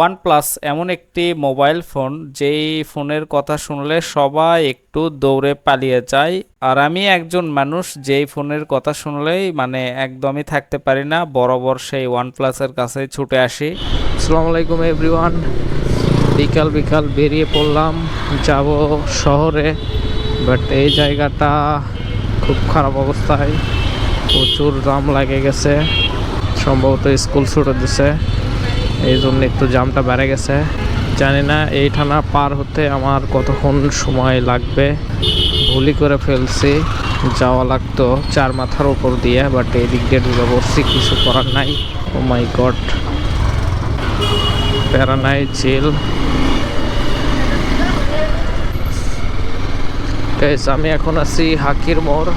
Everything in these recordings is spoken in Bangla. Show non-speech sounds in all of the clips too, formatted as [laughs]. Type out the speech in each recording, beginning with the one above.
ওয়ানপ্লাস এমন একটি মোবাইল ফোন যেই ফোনের কথা শুনলে সবাই একটু দৌড়ে পালিয়ে যায়। আর আমি একজন মানুষ, যেই ফোনের কথা শুনলেই মানে একদমই থাকতে পারি না, বরাবর সেই ওয়ানপ্লাসের কাছে ছুটে আসি। আসসালামু আলাইকুম এভরিওয়ান বিকাল বিকাল বেরিয়ে পড়লাম। যাব শহরে বাট এই জায়গাটা খুব খারাপ অবস্থায়। প্রচুর জাম লাগে গেছে। সম্ভবত স্কুল ছুটে দিছে। এই জন্য একটু জামটা বেড়ে গেছে। জানি না এই থানা পার হতে আমার কতক্ষণ সময় লাগবে। ভুলি করে ফেলছি, যাওয়া লাগতো চার মাথার উপর দিয়ে বাট এই দিক দিয়ে ঢুকে পড়ছি, কিছু করার নাই। ও মাই গড প্যারা নাই চিল আমি এখন আছি হাকির মোড়।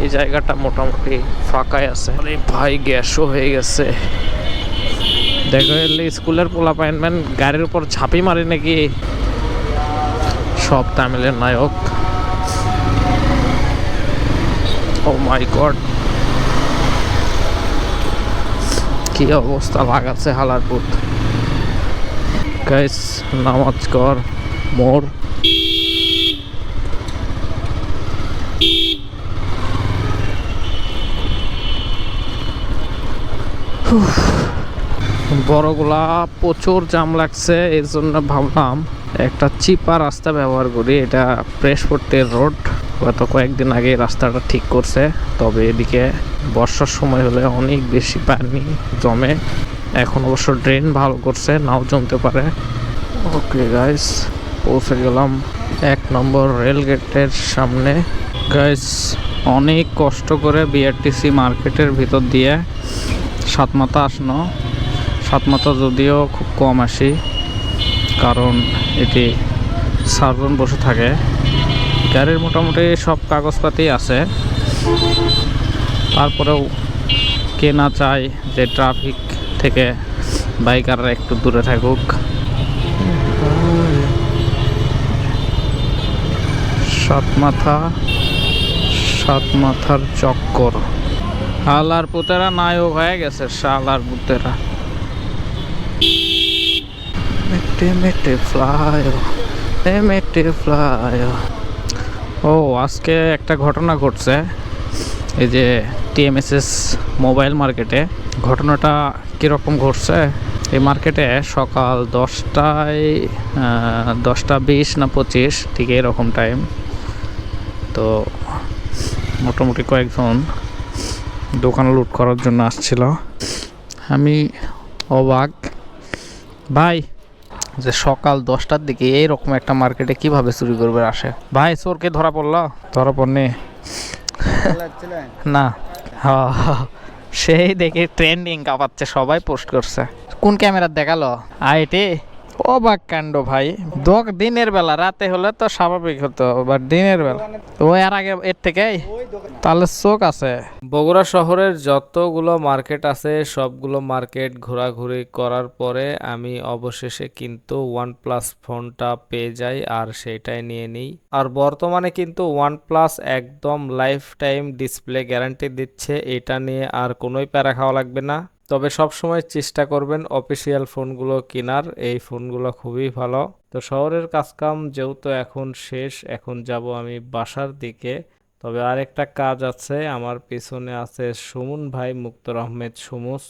এই জায়গাটা মোটামুটি ফাঁকাই আছে। ভাই, গ্যাসও হয়ে গেছে। দেখো, এলে স্কুলের পোলাপাইনম্যান গাড়ির উপর ঝাঁপি মারে নাকি? সব তামিলের নায়ক। ও মাই গড। কি অবস্থা, লাগাচ্ছে হালারপুর গাইস, নামাজ কর, মোর। বড়গুলা প্রচুর জাম লাগছে, এর জন্য ভাবলাম একটা চিপা রাস্তা ব্যবহার করি। এটা প্রেসপোর্টের রোড, গত কয়েকদিন আগে রাস্তাটা ঠিক করছে, তবে এদিকে বর্ষার সময় হলে অনেক বেশি পানি জমে। এখন অবশ্য ড্রেন ভালো করছে, নাও জমতে পারে। ওকে গাইস, পৌঁছে গেলাম এক নম্বর রেল গেটের সামনে। গাইস, অনেক কষ্ট করে বিআরটিসি মার্কেটের ভিতর দিয়ে সাতমাথা আসনো। সাতমাথা যদিও খুব কম আসি, কারণ এটি সার্জন বসে থাকে। গাড়ির মোটামুটি সব কাগজপাতি আছে। তারপরেও কে না চায় যে ট্রাফিক থেকে বাইকাররা একটু দূরে থাকুক। সাত মাথা সাত মাথার চক্কর শালার পুতেরা নায়ক হয়ে গেছে শালার পুতেরা। মেটে মেটে ফ্লাই এ মেটে ফ্লাই ও, আজকে একটা ঘটনা ঘটছে। এই যে টিএমএসএস মোবাইল মার্কেটে ঘটনাটা কীরকম ঘটছে? এই মার্কেটে সকাল দশটায় দশটা বিশ না পঁচিশ, ঠিক এরকম টাইম তো মোটামুটি কয়েকজন দোকান লুট করার জন্য আসছিল। আমি অবাক ভাই যে সকাল দশটার দিকে এইরকম একটা মার্কেটে কীভাবে চুরি করবে আসে ভাই চোরকে ধরা পড়ল। ধরা পড়নি? [laughs] না। হ- হ- সেই দেখে ট্রেন্ডিং কাঁপাচ্ছে সবাই পোস্ট করছে। কোন ক্যামেরা দেখাল? আইটি। অবাক কাণ্ড ভাই। দোক দিনের বেলা, রাতে হলে তো স্বাভাবিক হতো বাট দিনের বেলা। ও এর আগে এর থেকে তাহলে চোখ আছে। বগুড়া শহরের যতগুলো মার্কেট আছে, সবগুলো মার্কেট ঘোরাঘুরি করার পরে আমি অবশেষে কিন্তু ওয়ানপ্লাস ফোনটা পেয়ে যাই আর সেটাই নিয়ে নিই। আর বর্তমানে কিন্তু ওয়ানপ্লাস একদম লাইফ টাইম ডিসপ্লে গ্যারান্টি দিচ্ছে, এটা নিয়ে আর কোনোই প্যারা খাওয়া লাগবে না। তবে সব সময় চেষ্টা করবেন অফিসিয়াল ফোনগুলো কেনার। এই ফোনগুলো খুবই ভালো। তো শহরের কাজকাম যেহেতু এখন শেষ, এখন যাব আমি বাসার দিকে। তবে আরেকটা কাজ আছে, আমার পিছনে আছে সুমন ভাই, মুক্তর আহমেদ সুমুস।